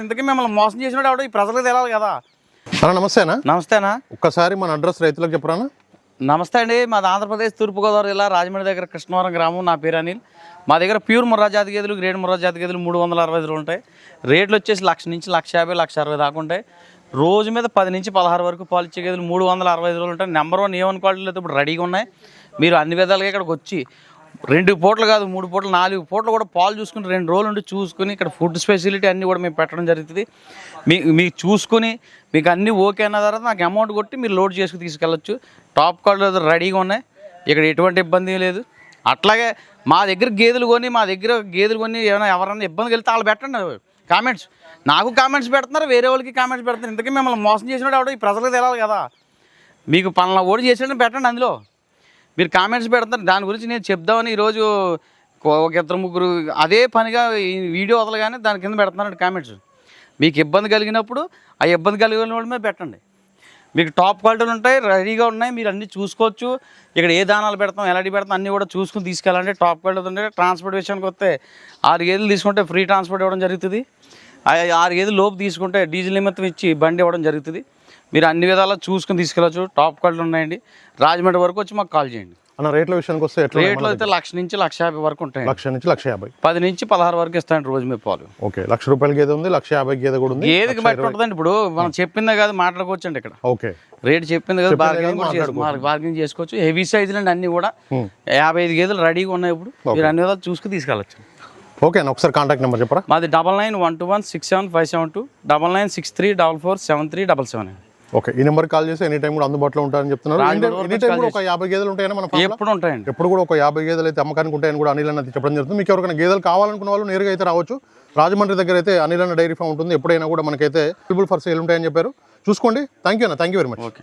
ఇంతకీ మిమ్మల్ని మోసం చేసినాడు ఎవడో? ఈ ప్రజలకు తెలియాలి కదా. అన్న నమస్తేనా? నమస్తేనా? ఒక్కసారి మన అడ్రస్ రైతులకు చెప్పరానా నమస్తే అండి మాది ఆంధ్రప్రదేశ్ తూర్పుగోదావరి జిల్లా రాజమండ్రి దగ్గర కృష్ణవరం గ్రామం. నా పేరు అనిల్. మా దగ్గర ప్యూర్ ముర్రా జాతి గేదెలు గ్రేడ్ ముర్రా జాతి గేదెలు మూడు వందల అరవై ఐదు ఉంటాయి. రేట్లు వచ్చేసి లక్ష నుంచి లక్ష యాభై లక్ష అరవై దాకా ఉంటాయి. రోజు మీద పది నుంచి పదహారు వరకు పాలు ఇచ్చే గేదెలు మూడు వందల అరవై ఐదు రోజులు ఉంటాయి. నెంబర్ వన్ క్వాలిటీలు ఇప్పుడు రెడీగా ఉన్నాయి. మీరు అన్ని విధాలుగా ఇక్కడికి వచ్చి రెండు పూటలు కాదు మూడు పూటలు నాలుగు పూటలు కూడా పాలు చూసుకుని రెండు రోజులు ఉండి చూసుకుని ఇక్కడ ఫుడ్ ఫెసిలిటీ అన్నీ కూడా మేము పెట్టడం జరుగుతుంది. మీ మీకు చూసుకుని మీకు అన్నీ ఓకే అన్న తర్వాత నాకు అమౌంట్ కొట్టి మీరు లోడ్ చేసుకుని తీసుకెళ్ళచ్చు. టాప్ క్వాలిటీ రెడీగా ఉన్నాయి. ఇక్కడ ఎటువంటి ఇబ్బంది లేదు. అట్లాగే మా దగ్గర గేదెలు కొని మా దగ్గర గేదెలు కొని ఏమైనా ఎవరైనా ఇబ్బంది వెళ్తే వాళ్ళు పెట్టండి. కామెంట్స్ నాకు కామెంట్స్ పెడుతున్నారు వేరే వాళ్ళకి కామెంట్స్ పెడుతున్నారు. ఇంతకీ మిమ్మల్ని మోసం చేసినాడు ఎవడో? ఈ ప్రజలకు తెలియాలి కదా. మీకు పనుల ఓడి చేసినట్టు పెట్టండి అందులో. మీరు కామెంట్స్ పెడతారు. దాని గురించి నేను చెప్దామని ఈరోజు ఒక ఇద్దరు ముగ్గురు అదే పనిగా వీడియో వదలగానే దాని కింద పెడుతున్నారండి కామెంట్స్ మీకు ఇబ్బంది కలిగినప్పుడు ఆ ఇబ్బంది కలిగిన వాళ్ళ మీద పెట్టండి. మీకు టాప్ క్వాలిటీలు ఉంటాయి రెడీగా ఉన్నాయి మీరు అన్నీ చూసుకోవచ్చు. ఇక్కడ ఏ దానాలు పెడతాం ఎలాంటి పెడతాం అన్నీ కూడా చూసుకుని తీసుకెళ్ళాలంటే టాప్ క్వాలిటీ ఉంటాయి ట్రాన్స్పోర్ట్ విషయానికి వస్తే ఆరు గేదెలు తీసుకుంటే ఫ్రీ ట్రాన్స్పోర్ట్ ఇవ్వడం జరుగుతుంది. ఆరు గేదెలు లోపు తీసుకుంటే డీజిల్ నిమిత్తం ఇచ్చి బండి ఇవ్వడం జరుగుతుంది. మీరు అన్ని విధాలా చూసుకుని తీసుకెళ్ళచ్చు. టాప్ క్వాలిటీ ఉన్నాయండి. రాజమండ్రి వరకు వచ్చి మాకు కాల్ చేయండి. అన్న రేట్ల విషయానికి వస్తే రేట్లు అయితే లక్ష నుంచి లక్ష యాభై వరకు ఉంటాయి లక్ష నుంచి లక్ష యాభై. పది నుంచి పదహారు వరకు ఇస్తాయండి రోజు మీ పాలు. ఓకే లక్ష రూపాయల గేదె ఉంది? లక్ష యాభై గేదె కూడా ఉంది. ఏదికి బట్టి ఉంటుందండి ఇప్పుడు. మనం చెప్పిందే కాదు మాట్లాడుకోవచ్చండి ఇక్కడ. ఓకే. రేట్ చెప్పింది కదా బార్గెనింగ్ కూడా చేసుకోవచ్చు బార్గెనింగ్ చేసుకోవచ్చు. హెవీ సైజులు అండి అన్ని కూడా. యాభై ఐదు గేదెలు రెడీగా ఉన్నాయి ఇప్పుడు. మీరు అన్ని విధాలు చూసుకుని తీసుకెళ్ళచ్చు. ఓకే అన్న ఒకసారి కాంటాక్ట్ నెంబర్ చెప్పరా? మాది double nine one two one six seven five seven two double nine six three double four seven three double seven okay ఈ నెంబర్ కాల్ చేసి ఎనీ టైం కూడా అందుబాటులో ఉంటారని చెప్తున్నారు. ఎనీ టైం కూడా ఒక యాభై గేదెలు ఉంటాయని మన? ఎప్పుడు ఉంటాయండి? ఎప్పుడు కూడా ఒక యాభై గేదెలు అయితే అమ్మకానికి ఉంటాయని కూడా అనిల్ అన్న చెప్పడం జరుగుతుంది. మీకు ఎవరికైనా గేదెలు కావాలనుకున్న వాళ్ళు నేరుగా అయితే రావచ్చు. రాజమండ్రి దగ్గర అయితే అనిల్ అన్న డైరీ ఫామ్ ఉంటుంది. ఎప్పుడైనా కూడా మనకైతే అవైలబుల్ ఫర్ సేల్ ఉంటాయని చెప్పారు. చూసుకోండి. థ్యాంక్ యూ అన్న. Thank you very much okay.